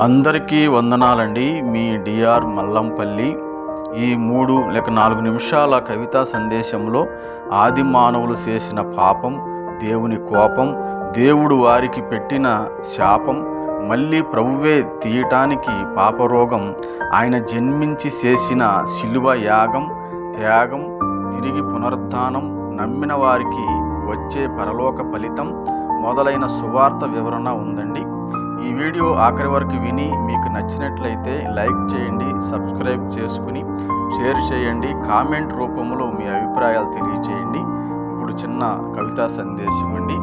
అందరికీ వందనాలండి మీ డిఆర్ మల్లంపల్లి. ఈ మూడు లేక నాలుగు నిమిషాల కవితా సందేశంలో ఆది మానవులు చేసిన పాపం దేవుని కోపం దేవుడు వారికి పెట్టిన శాపం మళ్ళీ ప్రభువే తీయటానికి పాపరోగం ఆయన జన్మించి చేసిన శిలువ యాగం త్యాగం తిరిగి పునరుద్ధానం నమ్మిన వారికి వచ్చే పరలోక ఫలితం మొదలైన సువార్త వివరణ ఉందండి. ఈ వీడియో ఆఖరి వరకు విని మీకు నచ్చినట్లయితే లైక్ చేయండి సబ్స్క్రైబ్ చేసుకుని షేర్ చేయండి కామెంట్ రూపంలో మీ అభిప్రాయాలు తెలియచేయండి. ఇప్పుడు చిన్న కవితా సందేశం అండి.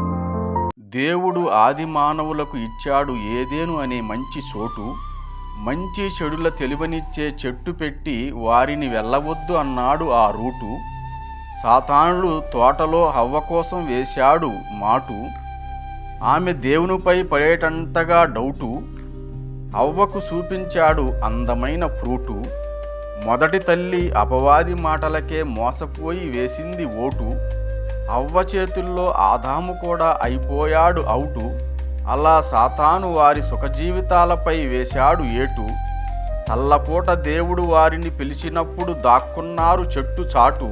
దేవుడు ఆది మానవులకు ఇచ్చాడు ఏదేను అనే మంచి చోటు మంచి చెడుల తెలివనిచ్చే చెట్టు పెట్టి వారిని వెళ్ళవద్దు అన్నాడు ఆ రూటు. సాతానుడు తోటలో హవ్వ కోసం వేశాడు మాటు. ఆమె దేవునిపై పడేటంతగా డౌటు అవ్వకు చూపించాడు అందమైన ఫ్రూటు మొదటి తల్లి అపవాది మాటలకే మోసపోయి వేసింది ఓటు అవ్వ చేతుల్లో ఆదాము కూడా అయిపోయాడు అవుటు అలా సాతాను వారి సుఖజీవితాలపై వేశాడు ఏటు చల్లపూట దేవుడు వారిని పిలిచినప్పుడు దాక్కున్నారు చెట్టు చాటు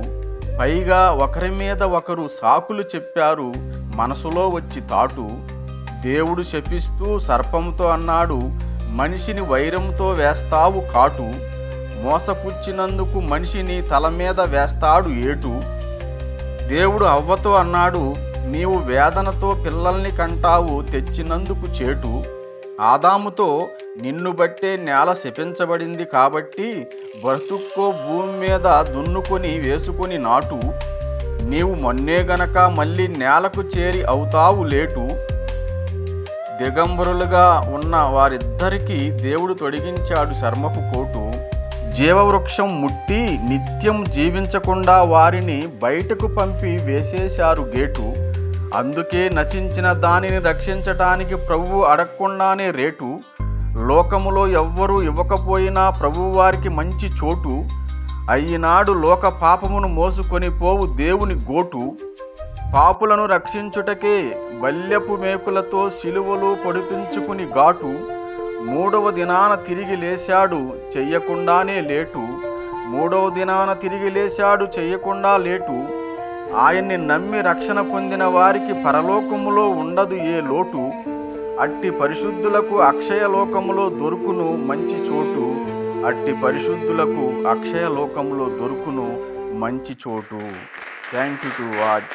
పైగా ఒకరి మీద ఒకరు సాకులు చెప్పారు మనసులో వచ్చి తాటు దేవుడు శపిస్తూ సర్పంతో అన్నాడు మనిషిని వైరంతో వేస్తావు కాటు మోసపుచ్చినందుకు మనిషిని తల మీద వేస్తాడు ఏటు? దేవుడు అవ్వతో అన్నాడు నీవు వేదనతో పిల్లల్ని కంటావు తెచ్చినందుకు చేటు. ఆదాముతో నిన్ను బట్టే నేల శపించబడింది కాబట్టి బ్రతుక్కో భూమి మీద దున్నుకొని వేసుకొని నాటు. నీవు మొన్నే గనక మళ్ళీ నేలకు చేరి అవుతావు లేటు. దిగంబరులుగా ఉన్న వారిద్దరికీ దేవుడు తొడిగించాడు శర్మకు కోటు. జీవవృక్షం ముట్టి నిత్యం జీవించకుండా వారిని బయటకు పంపి వేసేశారు గేటు. అందుకే నశించిన దానిని రక్షించటానికి ప్రభువు అడగకుండానే రేటు. లోకములో ఎవ్వరూ ఇవ్వకపోయినా ప్రభువారికి మంచి చోటు. అయినాడు లోక పాపమును మోసుకొని పోవు దేవుని గోటు. పాపులను రక్షించుటకే బల్యపు మేకులతో శిలువలు పొడిపించుకుని ఘాటు. మూడవ దినాన తిరిగి లేశాడు చెయ్యకుండానే లేటు. మూడవ దినాన తిరిగి లేశాడు చెయ్యకుండా లేటు. ఆయన్ని నమ్మి రక్షణ పొందిన వారికి పరలోకములో ఉండదు ఏ లోటు. అట్టి పరిశుద్ధులకు అక్షయ లోకములో దొరుకును మంచి చోటు. అట్టి పరిశుద్ధులకు అక్షయ లోకంలో దొరుకును మంచి చోటు. Thank you to watch